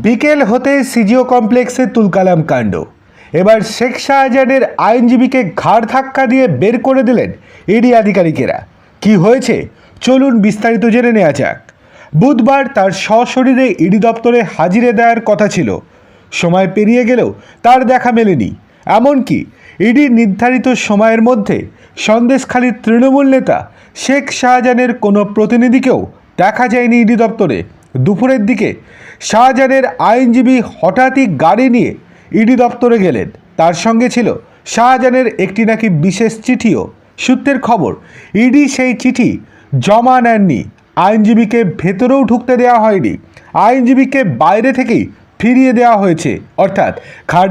বিকেল হতে সিজিও কমপ্লেক্সে তুলকালাম কাণ্ড। এবার শেখ শাহজাহানের আইনজীবীকে ঘাড় ধাক্কা দিয়ে বের করে দিলেন ইডি আধিকারিকেরা। কি হয়েছে? চলুন বিস্তারিত জেনে নেওয়া যাক। বুধবার তার সশরীরে ইডি দপ্তরে হাজিরে দেওয়ার কথা ছিল। সময় পেরিয়ে গেলেও তার দেখা মেলেনি। এমনকি ইডি নির্ধারিত সময়ের মধ্যে সন্দেশখালীর তৃণমূল নেতা শেখ শাহজাহানের কোনো প্রতিনিধিকেও দেখা যায়নি ইডি দপ্তরে। দুপুরের দিকে শাহজাহানের আইনজীবী হঠাৎই গাড়ি নিয়ে ইডি দপ্তরে গেলেন। তার সঙ্গে ছিল শাহজাহানের একটি নাকি বিশেষ চিঠিও। সূত্রের খবর, ইডি সেই চিঠি জমা নেননি। আইনজীবীকে ভেতরেও ঢুকতে দেওয়া হয়নি। আইনজীবীকে বাইরে থেকেই ফিরিয়ে দেওয়া হয়েছে। অর্থাৎ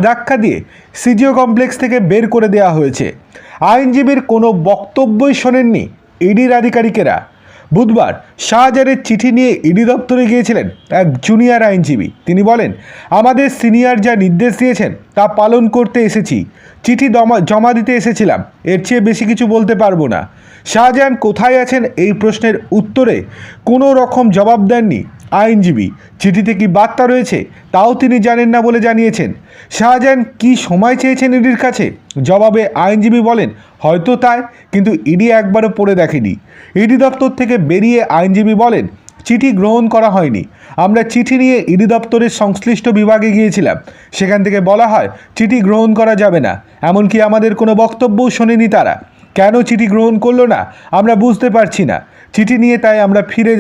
ধাক্কা দিয়ে সিজিও কমপ্লেক্স থেকে বের করে দেওয়া হয়েছে। আইনজীবীর কোনো বক্তব্যই শোনেননি ইডির আধিকারিকেরা। বুধবার শাহজাহানের চিঠি নিয়ে ইডি দপ্তরে গিয়েছিলেন এক জুনিয়র আইনজীবী। তিনি বলেন, আমাদের সিনিয়র যা নির্দেশ দিয়েছেন তা পালন করতে এসেছি। চিঠি জমা দিতে এসেছিলাম। এর চেয়ে বেশি কিছু বলতে পারব না। শাহজাহান কোথায় আছেন এই প্রশ্নের উত্তরে কোনো রকম জবাব দেননি। আইনজীবী, চিঠিতে কি বার্তা রয়েছে? তাও তিনি জানেন না বলে জানিয়েছেন। শাহজাহান কি সময় চেয়েছেন ইডির কাছে? জবাবে আইনজীবী বলেন, হয়তো তাই, কিন্তু ইডি একবারও পড়ে দেখেনি। ইডি দপ্তর থেকে বেরিয়ে আইনজীবী বলেন, চিঠি গ্রহণ করা হয়নি। আমরা চিঠি নিয়ে ইডি দপ্তরের সংশ্লিষ্ট বিভাগে গিয়েছিলাম। সেখান থেকে বলা হয়, চিঠি গ্রহণ করা যাবে না। এমনকি আমাদের কোনো বক্তব্যও শোনেনি তারা। কেন চিঠি গ্রহণ করল না? আমরা বুঝতে পারছি না। চিঠি নিয়ে তাই আমরা ফিরে